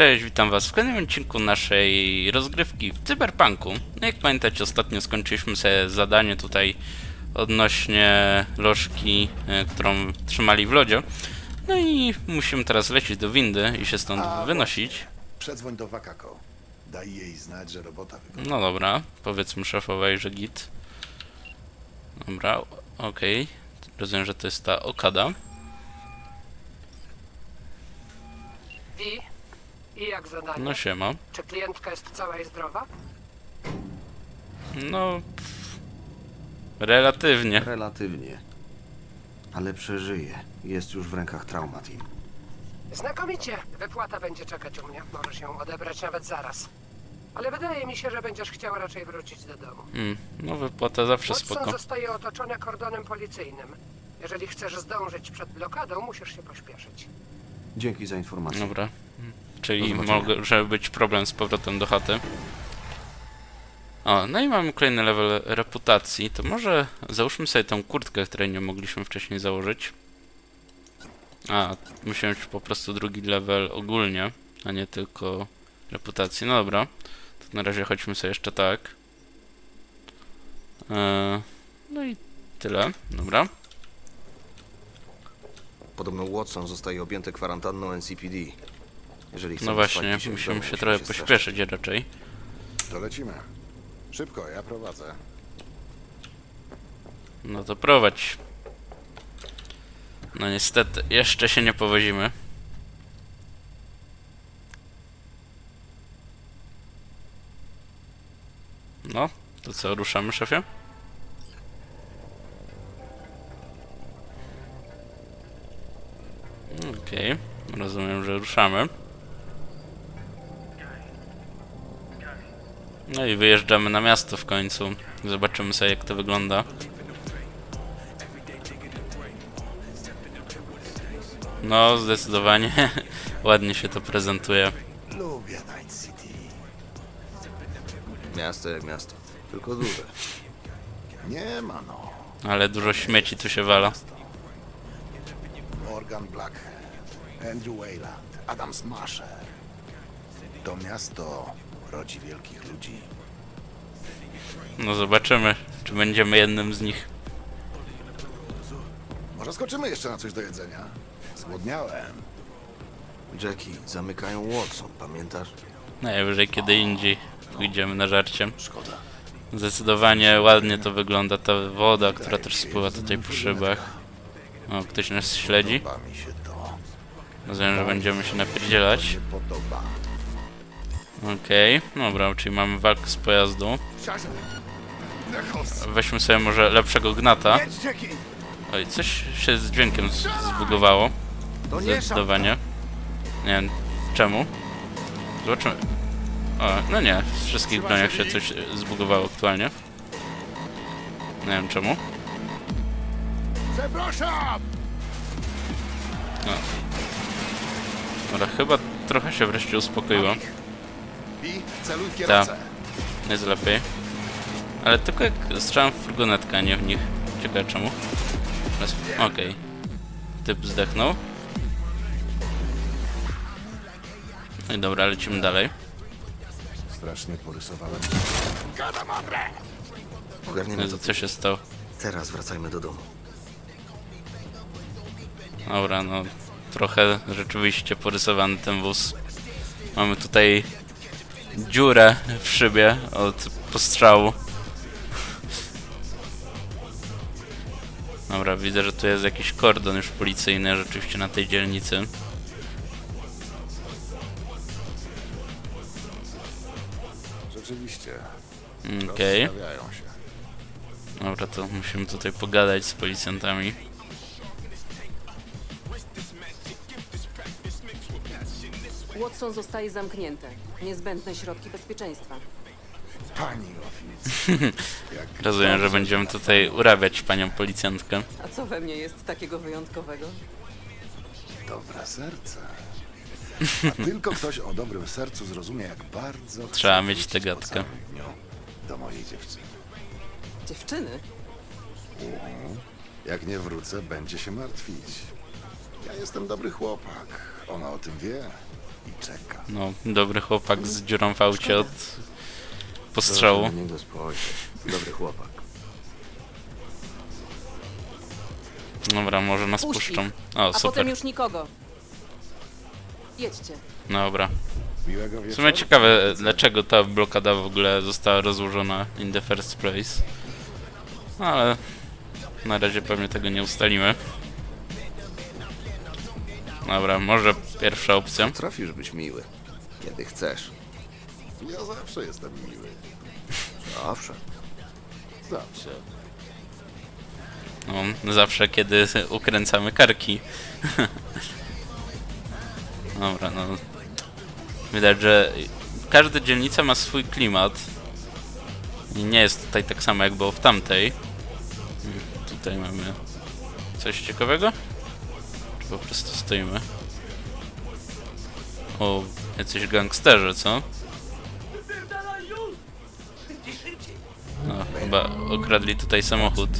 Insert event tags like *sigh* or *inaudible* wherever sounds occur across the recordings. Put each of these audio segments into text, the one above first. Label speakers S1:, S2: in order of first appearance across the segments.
S1: Cześć, witam was w kolejnym odcinku naszej rozgrywki w Cyberpunku. No jak pamiętacie, ostatnio skończyliśmy sobie zadanie tutaj odnośnie lożki, e, którą trzymali w lodzie. No i musimy teraz lecieć do windy i się stąd
S2: A,
S1: wynosić.
S2: Przedzwoń do Wakako. Daj jej znać, że robota wykonana.
S1: No dobra, powiedzmy szefowej, że git. Dobra, okej. Rozumiem, że to jest ta Okada.
S3: I? I jak zadanie?
S1: No siema.
S3: Czy klientka jest cała i zdrowa?
S1: No... pff, Relatywnie.
S4: Relatywnie. Ale przeżyje. Jest już w rękach Trauma Team.
S3: Znakomicie. Wypłata będzie czekać u mnie. Możesz ją odebrać nawet zaraz. Ale wydaje mi się, że będziesz chciał raczej wrócić do domu.
S1: Mm, no wypłata zawsze
S3: Watson
S1: spoko.
S3: zostaje otoczony kordonem policyjnym. Jeżeli chcesz zdążyć przed blokadą, musisz się pośpieszyć.
S4: Dzięki za informację.
S1: Dobra. Czyli
S4: zobaczenia.
S1: może być problem z powrotem do chaty. O, no i mamy kolejny level reputacji. To może załóżmy sobie tą kurtkę, której nie mogliśmy wcześniej założyć. A, musimy mieć po prostu drugi level ogólnie, a nie tylko reputacji. No dobra. To na razie chodźmy sobie jeszcze tak. Eee, no i tyle. Dobra.
S4: Podobno Watson zostaje objęty kwarantanną NCPD. Jeżeli chcemy
S1: No właśnie,
S4: spalić się w
S1: musimy
S4: domu,
S1: się trochę
S4: straszyć.
S1: pośpieszyć raczej.
S2: To lecimy. Szybko, ja prowadzę.
S1: No to prowadź. No niestety, jeszcze się nie powozimy. No, to co, ruszamy, szefie? Okej, rozumiem, że ruszamy. No i wyjeżdżamy na miasto w końcu. Zobaczymy sobie, jak to wygląda. No, zdecydowanie *laughs* ładnie się to prezentuje.
S2: Lubię Night City.
S4: Miasto jak miasto. Tylko duże.
S2: Nie ma no.
S1: Ale dużo śmieci tu się wala.
S2: Morgan Blackhead, Andrew Wayland, Adam Smasher. To miasto rodzi wielkich ludzi.
S1: No zobaczymy, czy będziemy jednym z nich.
S2: Może skoczymy jeszcze na coś do jedzenia? Zgłodniałem.
S4: Jackie, zamykają Watson, pamiętasz?
S1: Najwyżej kiedy indziej pójdziemy na żarcie.
S2: Szkoda.
S1: Zdecydowanie ładnie to wygląda, ta woda, która też spływa tutaj po szybach. O, ktoś nas śledzi.
S2: Podoba mi się to.
S1: Rozumiem, że będziemy się napierdzielać.
S2: Nie podoba.
S1: Okej, dobra, czyli mamy walkę z pojazdu. Weźmy sobie może lepszego gnata. Oj, coś się z dźwiękiem zbugowało. Zdecydowanie. Nie wiem czemu. Zobaczymy. O, no nie, w wszystkich broniach się coś zbugowało aktualnie. Nie wiem czemu.
S2: Przepraszam!
S1: Dobra, chyba trochę się wreszcie uspokoiło.
S2: I celuj w kierowcę.
S1: Jest lepiej. Ale tylko jak strzelam w furgonetkę, a nie w nich. Ciekawe czemu. Raz- Okej. Typ zdechnął. No i dobra, lecimy dalej.
S2: Strasznie porysowałem.
S4: Ogarniemy to.
S1: Co się stało?
S4: Teraz wracajmy do domu.
S1: Dobra, no trochę rzeczywiście porysowany ten wóz. Mamy tutaj dziurę w szybie od postrzału. Dobra, widzę, że tu jest jakiś kordon już policyjny rzeczywiście na tej dzielnicy.
S2: Rzeczywiście.
S1: Okej,
S2: Rozstawiają się.
S1: dobra, to musimy tutaj pogadać z policjantami.
S5: Watson zostaje zamknięty. Niezbędne środki bezpieczeństwa.
S2: Pani ofic. *laughs* Jak
S1: Rozumiem, że będziemy tutaj urabiać panią policjantkę.
S5: A co we mnie jest takiego wyjątkowego?
S2: Dobre serce. A tylko ktoś o dobrym sercu zrozumie, jak bardzo
S1: Trzeba mieć
S2: wrócić
S1: tę
S2: po
S1: gadkę.
S2: całym dniu Do mojej dziewczyny.
S5: Dziewczyny?
S2: Jak nie wrócę, będzie się martwić. Ja jestem dobry chłopak. Ona o tym wie.
S6: I czeka.
S1: No, dobry chłopak z dziurą w aucie od postrzału.
S4: Proszę na niego spojrzeć. Dobry chłopak.
S1: Dobra, może nas
S5: Puść
S1: puszczą. O,
S5: A
S1: super.
S5: potem już nikogo. Jedźcie.
S1: Dobra.
S6: Miłego
S1: W
S6: wieczoru.
S1: sumie ciekawe, dlaczego ta blokada w ogóle została rozłożona in the first place. No, ale na razie pewnie tego nie ustalimy. Dobra, może pierwsza opcja.
S4: Potrafisz być miły. Kiedy chcesz.
S6: Ja zawsze jestem miły.
S4: Zawsze.
S6: Zawsze.
S1: No, zawsze kiedy ukręcamy karki. Dobra, no. Widać, że każda dzielnica ma swój klimat. I nie jest tutaj tak samo jak było w tamtej. Tutaj mamy coś ciekawego? Czy po prostu stoimy? O, jacyś gangsterzy, co? No, chyba okradli tutaj samochód.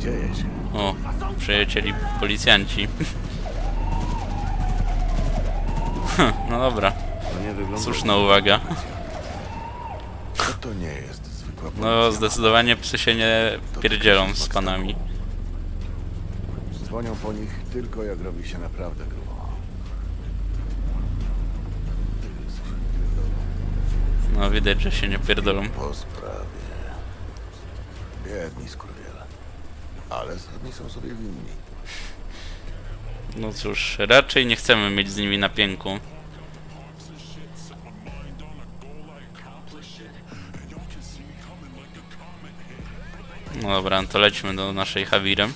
S6: Dzieje się.
S1: O, przyjacieli policjanci. Hm, no dobra,
S6: To nie wygląda...
S1: słuszna uwaga.
S6: To, to nie jest zwykła
S1: No,
S6: policja.
S1: zdecydowanie psy się nie pierdzielą z panami.
S6: Dzwonią po nich tylko jak robi się naprawdę grubo.
S1: No, widać, że się nie pierdolą.
S6: Po sprawie. Biedni skurwiele. Ale oni są sobie winni.
S1: No cóż, raczej nie chcemy mieć z nimi na pięku. No dobra, to lećmy do naszej Hawiry.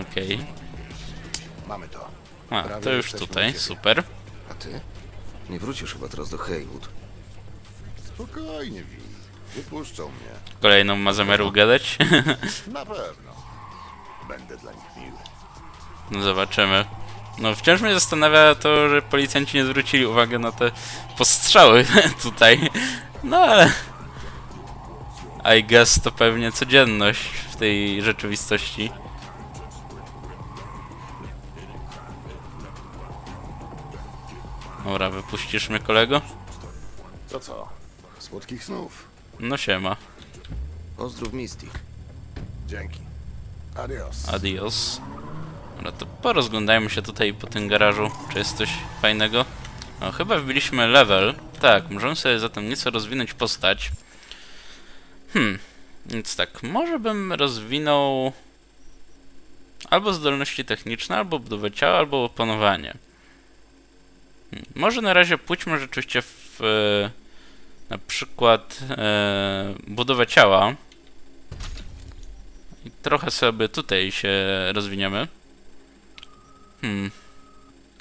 S1: Okej.
S6: To.
S1: A,
S6: Prawie
S1: to już
S6: jesteśmy u
S1: tutaj,
S6: ciebie.
S1: super.
S4: A ty? Nie wrócisz chyba teraz do Haywood.
S6: Spokojnie, Wi. Wypuszczą mnie.
S1: Kolejną ma zamiar ugadać. *laughs*
S6: Na pewno. Będę dla nich miły.
S1: No zobaczymy. No wciąż mnie zastanawia to, że policjanci nie zwrócili uwagi na te postrzały *laughs* tutaj. No ale... I guess to pewnie codzienność w tej rzeczywistości. Dobra, wypuścisz mnie kolego?
S6: To co? Słodkich snów.
S1: No siema.
S4: Pozdrów Mystic.
S6: Dzięki. Adios.
S1: Adios. Dobra, to porozglądajmy się tutaj po tym garażu, czy jest coś fajnego. No, chyba wbiliśmy level. Tak, możemy sobie zatem nieco rozwinąć postać. Hmm, więc tak, może bym rozwinął albo zdolności techniczne, albo budowę ciała, albo opanowanie. Może na razie pójdźmy rzeczywiście w e, na przykład e, budowę ciała. I trochę sobie tutaj się rozwiniemy. Hmm.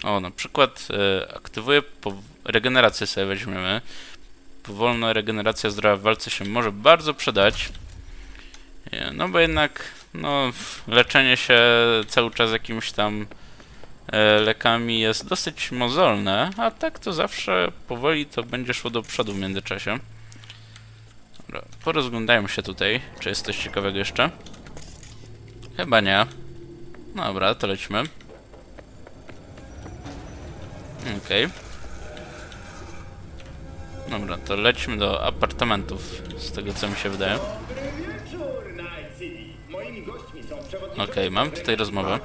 S1: O, na przykład e, aktywuję regenerację sobie weźmiemy. Powolna regeneracja zdrowia w walce się może bardzo przydać. No bo jednak no, leczenie się cały czas jakimiś tam lekami jest dosyć mozolne, a tak to zawsze powoli to będzie szło do przodu w międzyczasie. Dobra, porozglądajmy się tutaj, czy jest coś ciekawego jeszcze. Chyba nie. Dobra, to lećmy. Okej. Dobra, to lećmy do apartamentów, z tego co mi się wydaje.
S7: Wieczór, Night City. Moimi gośćmi są przewodniczący...
S1: Okej, mam tutaj rozmowę.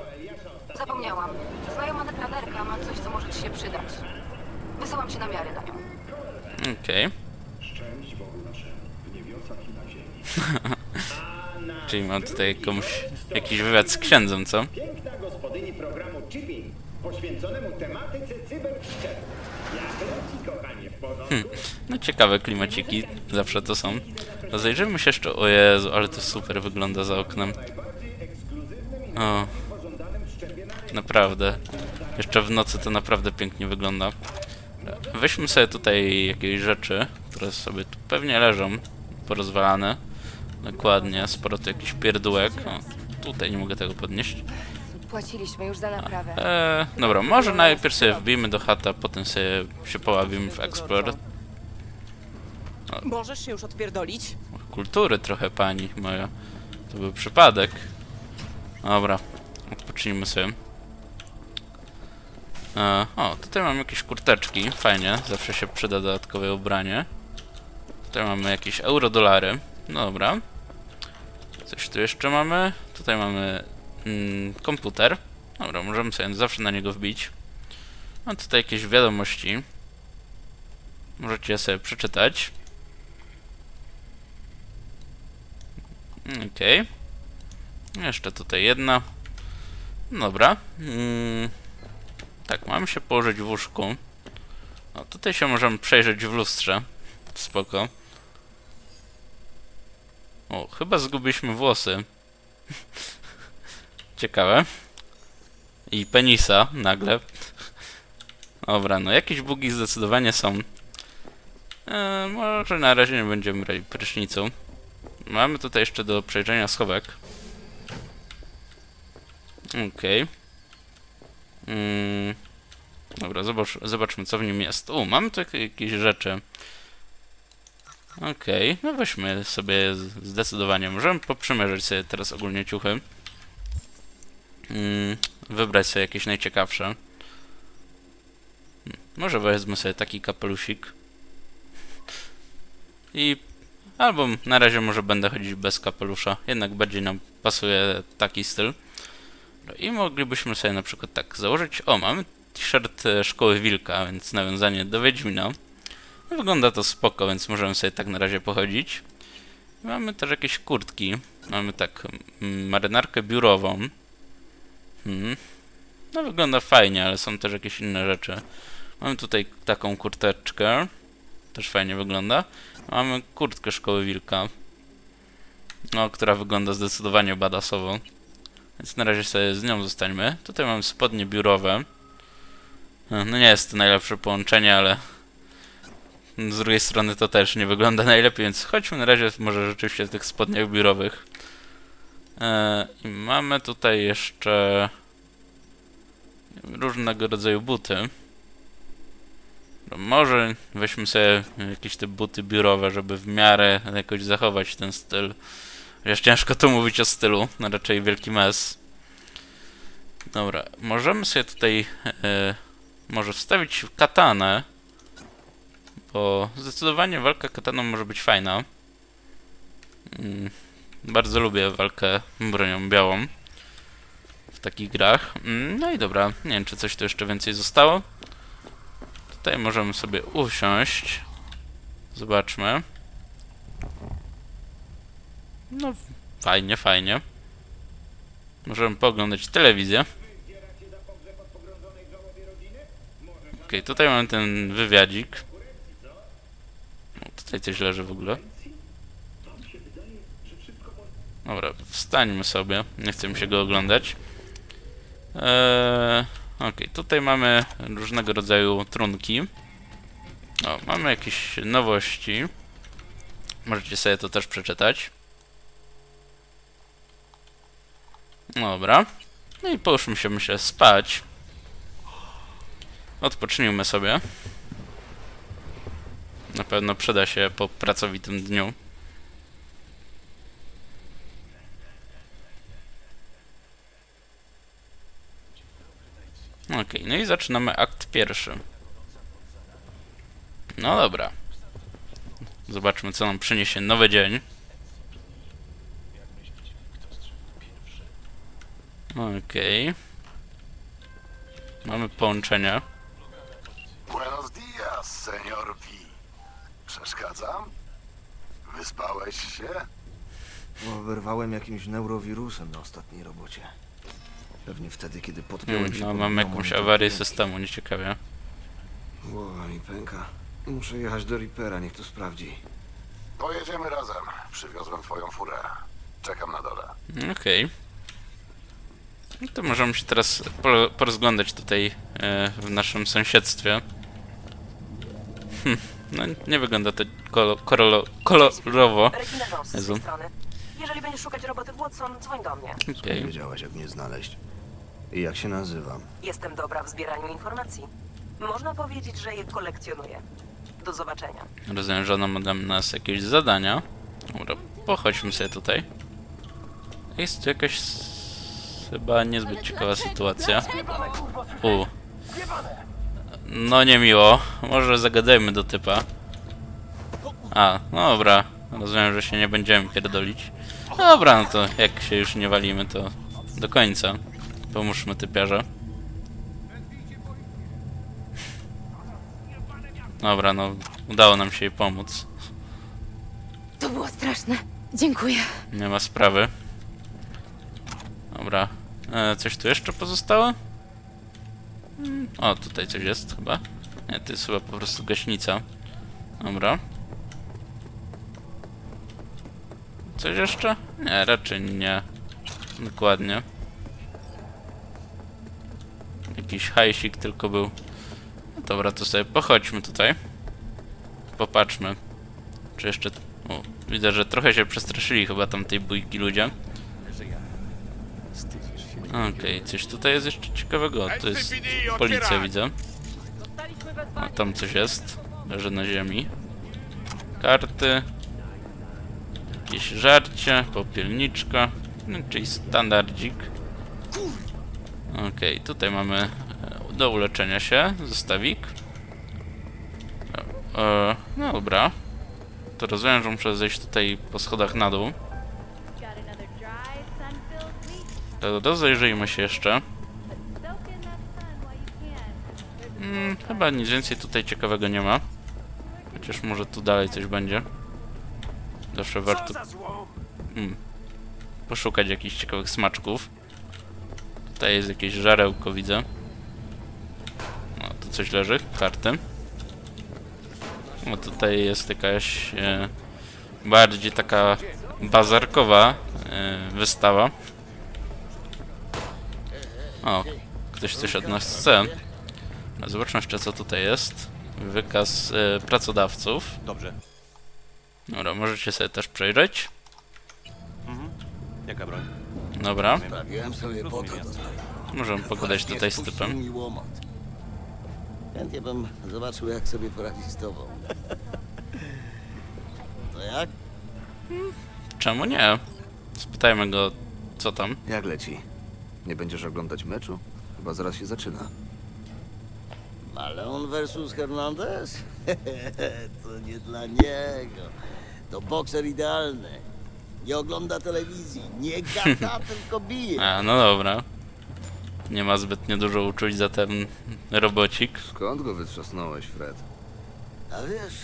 S8: Zapomniałam. Znajoma netranerka ma coś, co może ci się przydać. Wysyłam ci namiary na nią.
S1: Okej.
S7: Szczęść Bogu naszemu, w niebiosach i na ziemi. *laughs*
S1: Czyli mam tutaj komuś jakiś wywiad z księdzem, co?
S7: Piękna gospodyni programu Chipping, poświęconemu tematyce cyberszczepu. Jak leci, kochanie, w porządku?
S1: No ciekawe klimaciki, zawsze to są. To zajrzyjmy się jeszcze, o Jezu, ale to super wygląda za oknem. O, naprawdę. Jeszcze w nocy to naprawdę pięknie wygląda. Weźmy sobie tutaj jakieś rzeczy, które sobie tu pewnie leżą, porozwalane. Dokładnie, sporo tu jakichś pierdółek. O, tutaj nie mogę tego podnieść.
S8: Płaciliśmy już za naprawę.
S1: Eee, dobra, może najpierw sobie wbijmy do chata, potem sobie się poławimy w Explore.
S5: Możesz się już odpierdolić?
S1: Kultury trochę pani moja. To był przypadek. Dobra, odpocznijmy sobie. E, o, tutaj mamy jakieś kurteczki, fajnie, zawsze się przyda dodatkowe ubranie. Tutaj mamy jakieś euro-dolary, dobra. Coś tu jeszcze mamy? Tutaj mamy mm, komputer. Dobra, możemy sobie zawsze na niego wbić. Mam tutaj jakieś wiadomości. Możecie je sobie przeczytać. Okej. Jeszcze tutaj jedna. Dobra. Mm, tak, mamy się położyć w łóżku. No, tutaj się możemy przejrzeć w lustrze. Spoko. O, chyba zgubiliśmy włosy. *laughs* Ciekawe. I penisa nagle. Dobra, no jakieś bugi zdecydowanie są. E, może na razie nie będziemy brali prysznicu. Mamy tutaj jeszcze do przejrzenia schowek. Okej. Mm. Dobra, zobacz, zobaczmy co w nim jest. U, mamy tu jak- jakieś rzeczy. Okej, no weźmy sobie zdecydowanie. Możemy poprzymierzyć sobie teraz ogólnie ciuchy. Mm, wybrać sobie jakieś najciekawsze. Hmm, Może wezmę sobie taki kapelusik. I albo na razie może będę chodzić bez kapelusza. Jednak bardziej nam pasuje taki styl. No I moglibyśmy sobie na przykład tak założyć. O, mamy t-shirt e, Szkoły Wilka, więc nawiązanie do Wiedźmina. No, Wygląda to spoko, więc możemy sobie tak na razie pochodzić. Mamy też jakieś kurtki. Mamy tak mm, marynarkę biurową. Hmm. No wygląda fajnie, ale są też jakieś inne rzeczy. Mamy tutaj taką kurteczkę. Też fajnie wygląda. Mamy kurtkę Szkoły Wilka. No, która wygląda zdecydowanie badasowo. Więc na razie sobie z nią zostańmy. Tutaj mamy spodnie biurowe. No nie jest to najlepsze połączenie, ale z drugiej strony to też nie wygląda *laughs* najlepiej, więc chodźmy na razie może rzeczywiście w tych spodniach biurowych. E, I mamy tutaj jeszcze różnego rodzaju buty. No może weźmy sobie jakieś te buty biurowe, żeby w miarę jakoś zachować ten styl. Chociaż ciężko tu mówić o stylu, no raczej wielki mes. Dobra, możemy sobie tutaj e, może wstawić katanę, bo zdecydowanie walka kataną może być fajna. Mm, bardzo lubię walkę bronią białą w takich grach. Mm, no i dobra, nie wiem czy coś tu jeszcze więcej zostało. Tutaj możemy sobie usiąść. Zobaczmy. No, fajnie, fajnie. Możemy pooglądać telewizję. Okej, tutaj mamy ten wywiadzik. O, tutaj coś leży w ogóle. Dobra, wstańmy sobie. Nie chcę mi się go oglądać. Eee, Okej, tutaj mamy różnego rodzaju trunki. O, mamy jakieś nowości. Możecie sobie to też przeczytać. Dobra. No i połóżmy się, myślę, spać. Odpocznijmy sobie. Na pewno przyda się po pracowitym dniu. Okej, no i zaczynamy akt pierwszy. No dobra. Zobaczmy, co nam przyniesie nowy dzień. Okej. Mamy połączenie.
S6: Buenos dias, senior V. Przeszkadzam? Wyspałeś się?
S4: Oberwałem jakimś neurowirusem na ostatniej robocie. Pewnie wtedy, kiedy podpiąłem
S1: Hmm,
S4: się
S1: no,
S4: pod
S1: mam
S4: dnią
S1: jakąś awarię systemu, nieciekawie.
S4: Głowa mi pęka. Muszę jechać do Reapera, niech to sprawdzi.
S6: Pojedziemy razem. Przywiozłem twoją furę. Czekam na dole.
S1: Okej. No to możemy się teraz po- porozglądać tutaj e, w naszym sąsiedztwie. Hm, no nie wygląda to kolo, korolo, kolorowo.
S9: Z
S1: Jezu.
S9: Jeżeli będziesz szukać roboty w Watson, dzwoń do mnie.
S4: Nie wiedziałaś, jak mnie znaleźć. I jak się nazywam.
S9: Jestem dobra w zbieraniu informacji. Można powiedzieć, że je kolekcjonuję. Do zobaczenia.
S1: Rozumiem, że ona ma dla nas jakieś zadania. Dobra, pochodźmy sobie tutaj. Jest tu jakaś chyba niezbyt ciekawa sytuacja. U. No niemiło. Może zagadajmy do typa. A, no dobra. Rozumiem, że się nie będziemy pierdolić. Dobra, no to jak się już nie walimy, to do końca. Pomóżmy typiarze. Dobra, no udało nam się jej pomóc.
S8: To było straszne. Dziękuję.
S1: Nie ma sprawy. Dobra. E, coś tu jeszcze pozostało? O, tutaj coś jest chyba. Nie, to jest chyba po prostu gaśnica. Dobra. Coś jeszcze? Nie, raczej nie. Dokładnie. Jakiś hajsik tylko był. No dobra, to sobie pochodźmy tutaj. Popatrzmy. Czy jeszcze... O, widzę, że trochę się przestraszyli chyba tamtej bójki ludzie. Okej, coś tutaj jest jeszcze ciekawego. To jest policja, widzę. A tam coś jest. Leży na ziemi. Karty. Jakieś żarcie, popielniczka. No, czyli standardzik. Okej, tutaj mamy e, do uleczenia się zestawik. E, e, no dobra. To rozumiem, że muszę zejść tutaj po schodach na dół. Rozejrzyjmy się jeszcze.
S10: Soak in that sun while you can.
S1: Mm, chyba nic więcej tutaj ciekawego nie ma. Chociaż może tu dalej coś będzie. Zawsze warto mm, poszukać jakichś ciekawych smaczków. Tutaj jest jakieś żarełko, widzę. No, tu coś leży, karty. No tutaj jest jakaś e, bardziej taka bazarkowa e, wystawa. O, ktoś coś od nas chce. No, Zobaczmy jeszcze co tutaj jest. Wykaz e, pracodawców.
S11: Dobrze.
S1: Dobra, możecie sobie też przejrzeć.
S11: Jaka broń?
S1: Dobra,
S6: Sprawiłem sobie po to.
S1: możemy pogadać tutaj z typem.
S6: mi łomot. Chętnie bym zobaczył, jak sobie poradzić z tobą. *laughs* To jak?
S1: Czemu nie? Spytajmy go, co tam.
S4: Jak leci? Nie będziesz oglądać meczu? Chyba zaraz się zaczyna.
S6: Malone versus Hernandez? *laughs* to nie dla niego. To bokser idealny. Nie ogląda telewizji, nie gada, *laughs* tylko bije.
S1: A, no dobra. Nie ma zbytnio dużo uczuć za ten robocik.
S4: Skąd go wytrzasnąłeś, Fred?
S6: A wiesz,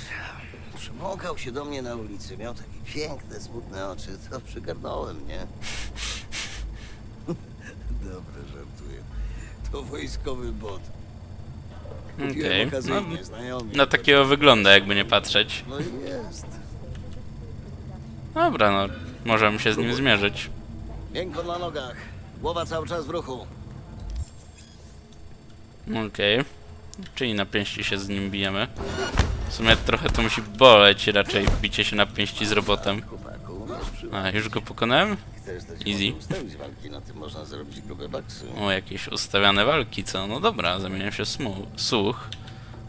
S6: przymąkał się do mnie na ulicy, miał takie piękne, smutne oczy, to przygarnąłem, nie? *laughs* Dobre, żartuję. To wojskowy bot. Kupiłem
S1: Okej, no, na takiego wygląda, jakby nie patrzeć.
S6: No i jest.
S1: Dobra, no, możemy się z nim zmierzyć.
S6: Miękko na nogach, głowa cały czas w ruchu.
S1: Okej. Czyli na pięści się z nim bijemy. W sumie trochę to musi boleć raczej bicie się na pięści z robotem. A, już go pokonałem?
S6: Chcesz dać
S1: Easy.
S6: może ustawić walki, na tym można zarobić grube baksy.
S1: O, jakieś ustawiane walki, co? No dobra, zamieniam się w smu- słuch.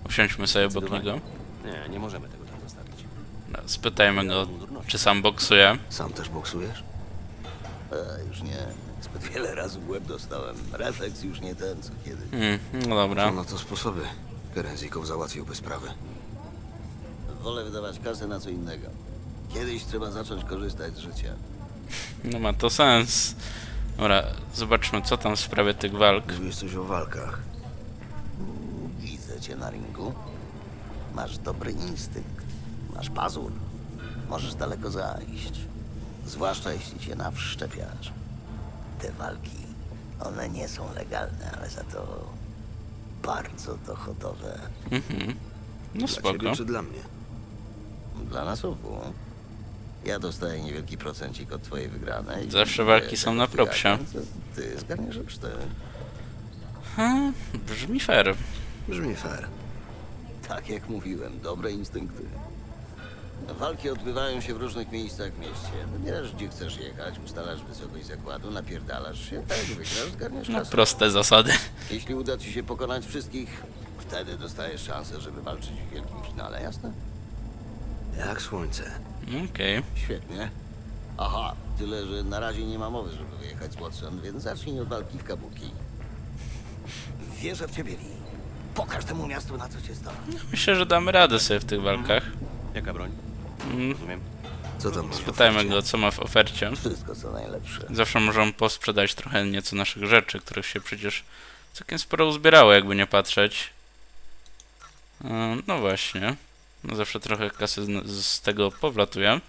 S1: Usiądźmy sobie obok niego.
S11: Nie, nie możemy tego tam zostawić.
S1: Spytajmy go, czy sam boksuje.
S4: Sam też boksujesz?
S6: E, już nie. Zbyt wiele razy w łeb dostałem. Refleks już nie ten, co kiedyś.
S1: Hmm, no dobra.
S4: Są na to sposoby. Kerenzikow załatwiłby sprawę.
S6: Wolę wydawać kasę na co innego. Kiedyś trzeba zacząć korzystać z życia.
S1: No ma to sens. Dobra, zobaczmy co tam w sprawie tych walk.
S4: Mówiłeś coś o walkach.
S6: Widzę cię na ringu. Masz dobry instynkt. Masz pazur. Możesz daleko zajść. Zwłaszcza jeśli cię nawszczepiasz. Te walki, one nie są legalne, ale za to bardzo dochodowe.
S1: Mhm. No
S4: Dla
S1: spoko.
S4: ciebie czy dla mnie?
S6: Dla nas obu. Ja dostaję niewielki procencik od twojej wygranej.
S1: Zawsze walki są na propsie.
S6: Ty zgarniesz resztę.
S1: Hmm, brzmi fair.
S4: Brzmi fair.
S6: Tak jak mówiłem, dobre instynkty. Walki odbywają się w różnych miejscach w mieście. Wybierasz, gdzie chcesz jechać, ustalasz wysokość zakładu, napierdalasz się, tak wygrasz, zgarniesz
S1: No
S6: kasę.
S1: proste zasady.
S6: Jeśli uda ci się pokonać wszystkich, wtedy dostajesz szansę, żeby walczyć w wielkim finale, jasne?
S4: Jak słońce.
S1: Okej.
S6: Świetnie. Aha, tyle, że na razie nie ma mowy, żeby wyjechać z Watson, więc zacznij od walki w Kabuki. Wierzę w ciebie, Lee. Pokaż temu miastu, na co cię stać.
S1: Myślę, że damy radę sobie w tych walkach.
S11: Jaka broń?
S1: Mm,
S11: Rozumiem.
S4: Co tam masz w
S1: Spytajmy
S4: ofercie?
S1: go, co ma w ofercie.
S6: Wszystko, co najlepsze.
S1: Zawsze możemy posprzedać trochę nieco naszych rzeczy, których się przecież całkiem sporo uzbierało, jakby nie patrzeć. E, No właśnie. No zawsze trochę kasy z, z tego powlatuje.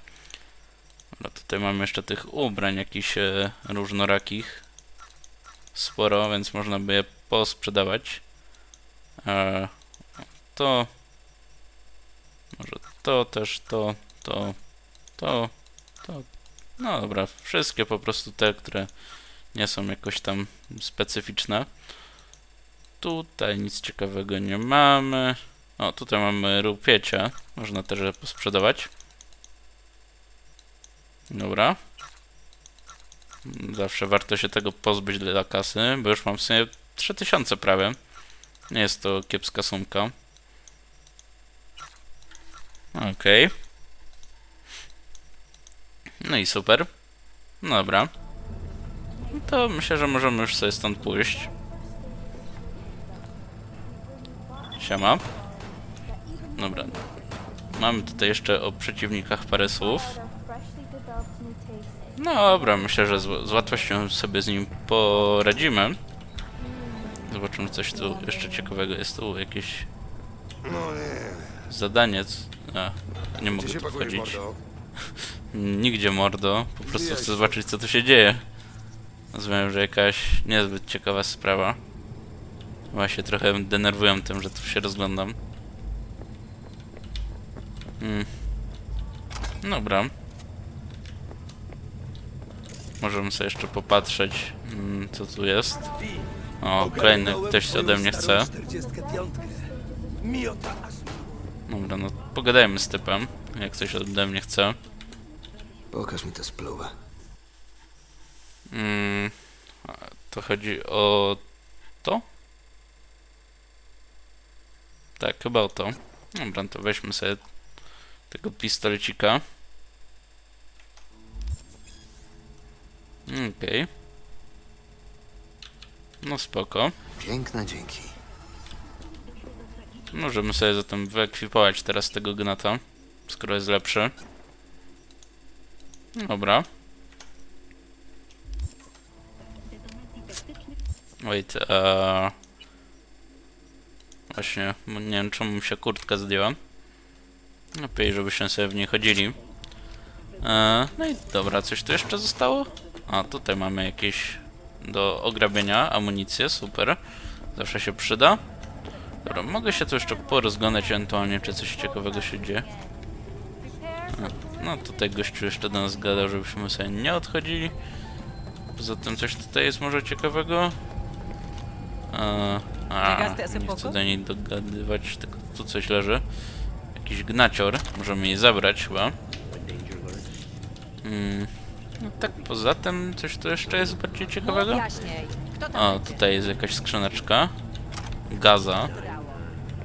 S1: Dobra, tutaj mamy jeszcze tych ubrań jakichś e, różnorakich. Sporo, więc można by je posprzedawać. E, to... Może to też, to, to, to, to, no dobra, wszystkie po prostu te, które nie są jakoś tam specyficzne. Tutaj nic ciekawego nie mamy. O, tutaj mamy rupiecie. Można też posprzedawać. Dobra. Zawsze warto się tego pozbyć dla kasy, bo już mam w sumie 3000 prawie. Nie jest to kiepska sumka. Okej. No i super. Dobra. To myślę, że możemy już sobie stąd pójść. Siema. Dobra. Mamy tutaj jeszcze o przeciwnikach parę słów. No dobra, myślę, że z, z łatwością sobie z nim poradzimy. Zobaczymy, coś tu jeszcze ciekawego jest. Tu jakieś
S2: No nie.
S1: zadaniec. A, nie mogę
S2: Gdzie się
S1: tu
S2: pakujesz,
S1: wchodzić.
S2: mordo? *laughs*
S1: Nigdzie mordo, po prostu chcę zobaczyć co tu się dzieje. Rozumiem, że jakaś niezbyt ciekawa sprawa. Właśnie trochę denerwują tym, że tu się rozglądam. Hmm. Dobra. Możemy sobie jeszcze popatrzeć, mm, co tu jest. O, kolejny ktoś ode mnie chce. Dobra, no pogadajmy z typem, jak coś ode mnie chce.
S4: Pokaż mi tę spluwę.
S1: Mm, to chodzi o to? Tak, chyba o to. Dobra, to weźmy sobie tego pistolecika. Okej. No spoko.
S4: Piękne dzięki.
S1: Możemy sobie zatem wyekwipować teraz tego gnata, skoro jest lepszy. Dobra. Wait, eee... Właśnie, bo nie wiem czemu mi się kurtka zdjęła. Lepiej, żebyśmy sobie w niej chodzili. Eee, no i dobra, coś tu jeszcze zostało? A, tutaj mamy jakieś do ograbienia amunicję, super. Zawsze się przyda. Dobra, mogę się tu jeszcze porozglądać ewentualnie, czy coś ciekawego się dzieje. A, No tutaj gościu jeszcze do nas gadał, żebyśmy sobie nie odchodzili. Poza tym coś tutaj jest może ciekawego. Eee, a, nie chcę do niej dogadywać, tylko tu coś leży. Jakiś gnacior, możemy jej zabrać chyba. Mm. No tak, poza tym coś tu jeszcze jest bardziej ciekawego? O, tutaj jest jakaś skrzyneczka. Gaza.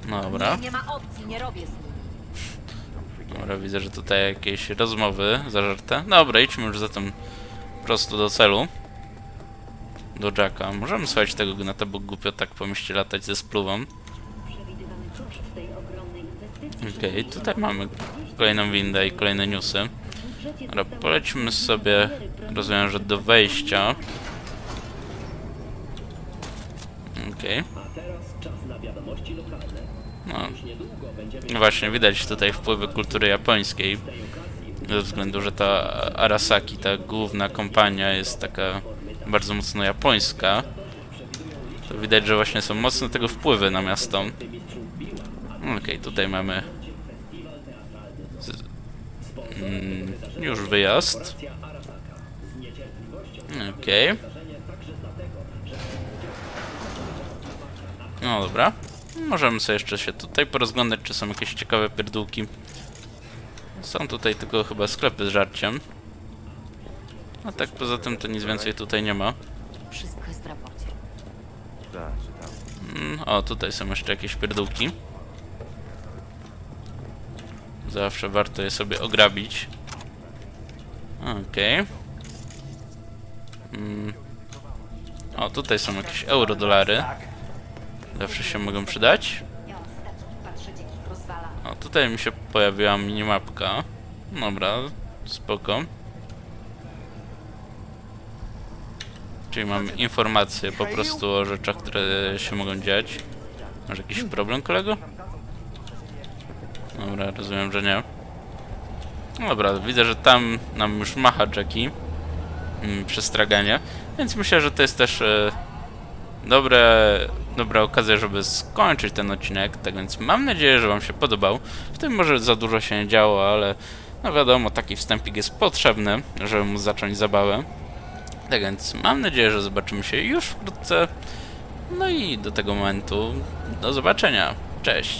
S1: Dobra.
S10: Nie ma opcji, nie robię z nim.
S1: Dobra, widzę, że tutaj jakieś rozmowy zażarte. Dobra, idźmy już zatem prosto do celu. Do Jacka. Możemy słuchać tego gnata, bo głupio tak po mieście latać ze spluwą. Okej, tutaj mamy kolejną windę i kolejne newsy. Dobra, polećmy sobie, rozumiem, że do wejścia. Okej. No. Właśnie, widać tutaj wpływy kultury japońskiej. Ze względu, że ta Arasaki, ta główna kompania jest taka bardzo mocno japońska. To widać, że właśnie są mocne tego wpływy na miasto. Okej, tutaj mamy z, mm, już wyjazd. Okej. No dobra. Możemy sobie jeszcze się tutaj porozglądać, czy są jakieś ciekawe pierdółki. Są tutaj tylko chyba sklepy z żarciem. A tak poza tym to nic więcej tutaj nie ma.
S10: Wszystko jest w raporcie.
S4: Tak.
S1: Mm, o, tutaj są jeszcze jakieś pierdółki. Zawsze warto je sobie ograbić. Okej. Mm. O, tutaj są jakieś euro-dolary. Zawsze się mogą przydać. O, tutaj mi się pojawiła minimapka. Dobra, spoko. Czyli mam informacje po prostu o rzeczach, które się mogą dziać. Masz jakiś problem, kolego? Dobra, rozumiem, że nie. No dobra, widzę, że tam nam już macha Jackie mm, przy straganie, więc myślę, że to jest też e, dobre, dobra okazja, żeby skończyć ten odcinek. Tak więc mam nadzieję, że Wam się podobał. W tym może za dużo się nie działo, ale no wiadomo, taki wstępik jest potrzebny, żeby móc zacząć zabawę. Tak więc mam nadzieję, że zobaczymy się już wkrótce. No i do tego momentu do zobaczenia. Cześć!